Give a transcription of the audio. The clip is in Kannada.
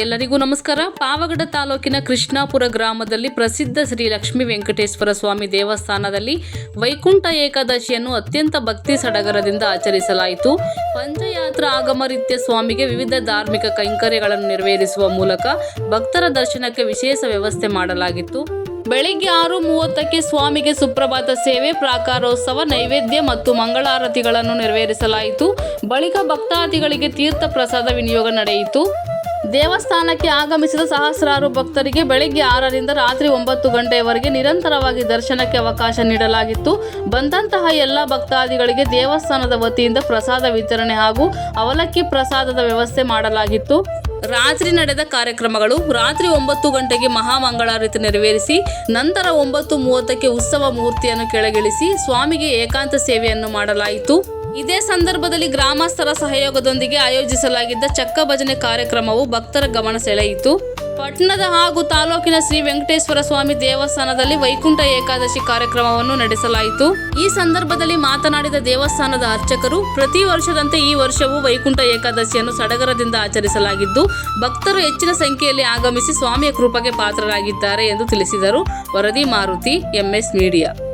ಎಲ್ಲರಿಗೂ ನಮಸ್ಕಾರ. ಪಾವಗಡ ತಾಲೂಕಿನ ಕೃಷ್ಣಾಪುರ ಗ್ರಾಮದಲ್ಲಿ ಪ್ರಸಿದ್ಧ ಶ್ರೀ ಲಕ್ಷ್ಮೀ ವೆಂಕಟೇಶ್ವರ ಸ್ವಾಮಿ ದೇವಸ್ಥಾನದಲ್ಲಿ ವೈಕುಂಠ ಏಕಾದಶಿಯನ್ನು ಅತ್ಯಂತ ಭಕ್ತಿ ಸಡಗರದಿಂದ ಆಚರಿಸಲಾಯಿತು. ಪಂಚಯಾತ್ರ ಆಗಮರಿತ್ಯ ಸ್ವಾಮಿಗೆ ವಿವಿಧ ಧಾರ್ಮಿಕ ಕೈಂಕರ್ಯಗಳನ್ನು ನೆರವೇರಿಸುವ ಮೂಲಕ ಭಕ್ತರ ದರ್ಶನಕ್ಕೆ ವಿಶೇಷ ವ್ಯವಸ್ಥೆ ಮಾಡಲಾಗಿತ್ತು. ಬೆಳಿಗ್ಗೆ ಆರು ಮೂವತ್ತಕ್ಕೆ ಸ್ವಾಮಿಗೆ ಸುಪ್ರಭಾತ ಸೇವೆ, ಪ್ರಾಕಾರೋತ್ಸವ, ನೈವೇದ್ಯ ಮತ್ತು ಮಂಗಳಾರತಿಗಳನ್ನು ನೆರವೇರಿಸಲಾಯಿತು. ಬಳಿಕ ಭಕ್ತಾದಿಗಳಿಗೆ ತೀರ್ಥ ಪ್ರಸಾದ ವಿನಿಯೋಗ ನಡೆಯಿತು. ದೇವಸ್ಥಾನಕ್ಕೆ ಆಗಮಿಸಿದ ಸಹಸ್ರಾರು ಭಕ್ತರಿಗೆ ಬೆಳಗ್ಗೆ ಆರರಿಂದ ರಾತ್ರಿ ಒಂಬತ್ತು ಗಂಟೆಯವರೆಗೆ ನಿರಂತರವಾಗಿ ದರ್ಶನಕ್ಕೆ ಅವಕಾಶ ನೀಡಲಾಗಿತ್ತು. ಬಂದಂತಹ ಎಲ್ಲ ಭಕ್ತಾದಿಗಳಿಗೆ ದೇವಸ್ಥಾನದ ವತಿಯಿಂದ ಪ್ರಸಾದ ವಿತರಣೆ ಹಾಗೂ ಅವಲಕ್ಕಿ ಪ್ರಸಾದದ ವ್ಯವಸ್ಥೆ ಮಾಡಲಾಗಿತ್ತು. ರಾತ್ರಿ ನಡೆದ ಕಾರ್ಯಕ್ರಮಗಳು ರಾತ್ರಿ ಒಂಬತ್ತು ಗಂಟೆಗೆ ಮಹಾಮಂಗಳಾರತಿ ನೆರವೇರಿಸಿ, ನಂತರ ಒಂಬತ್ತು ಮೂವತ್ತಕ್ಕೆ ಉತ್ಸವ ಮೂರ್ತಿಯನ್ನು ಕೆಳಗಿಳಿಸಿ, ಸ್ವಾಮಿಗೆ ಏಕಾಂತ ಸೇವೆಯನ್ನು ಮಾಡಲಾಯಿತು. ಇದೇ ಸಂದರ್ಭದಲ್ಲಿ ಗ್ರಾಮಸ್ಥರ ಸಹಯೋಗದೊಂದಿಗೆ ಆಯೋಜಿಸಲಾಗಿದ್ದ ಚಕ್ಕ ಭಜನೆ ಕಾರ್ಯಕ್ರಮವು ಭಕ್ತರ ಗಮನ ಸೆಳೆಯಿತು. ಪಟ್ಟಣದ ಹಾಗೂ ತಾಲೂಕಿನ ಶ್ರೀ ವೆಂಕಟೇಶ್ವರ ಸ್ವಾಮಿ ದೇವಸ್ಥಾನದಲ್ಲಿ ವೈಕುಂಠ ಏಕಾದಶಿ ಕಾರ್ಯಕ್ರಮವನ್ನು ನಡೆಸಲಾಯಿತು. ಈ ಸಂದರ್ಭದಲ್ಲಿ ಮಾತನಾಡಿದ ದೇವಸ್ಥಾನದ ಅರ್ಚಕರು, ಪ್ರತಿ ವರ್ಷದಂತೆ ಈ ವರ್ಷವೂ ವೈಕುಂಠ ಏಕಾದಶಿಯನ್ನು ಸಡಗರದಿಂದ ಆಚರಿಸಲಾಗಿದ್ದು, ಭಕ್ತರು ಹೆಚ್ಚಿನ ಸಂಖ್ಯೆಯಲ್ಲಿ ಆಗಮಿಸಿ ಸ್ವಾಮಿಯ ಕೃಪೆಗೆ ಪಾತ್ರರಾಗಿದ್ದಾರೆ ಎಂದು ತಿಳಿಸಿದರು. ವರದಿ ಮಾರುತಿ, ಎಂಎಸ್ ಮೀಡಿಯಾ.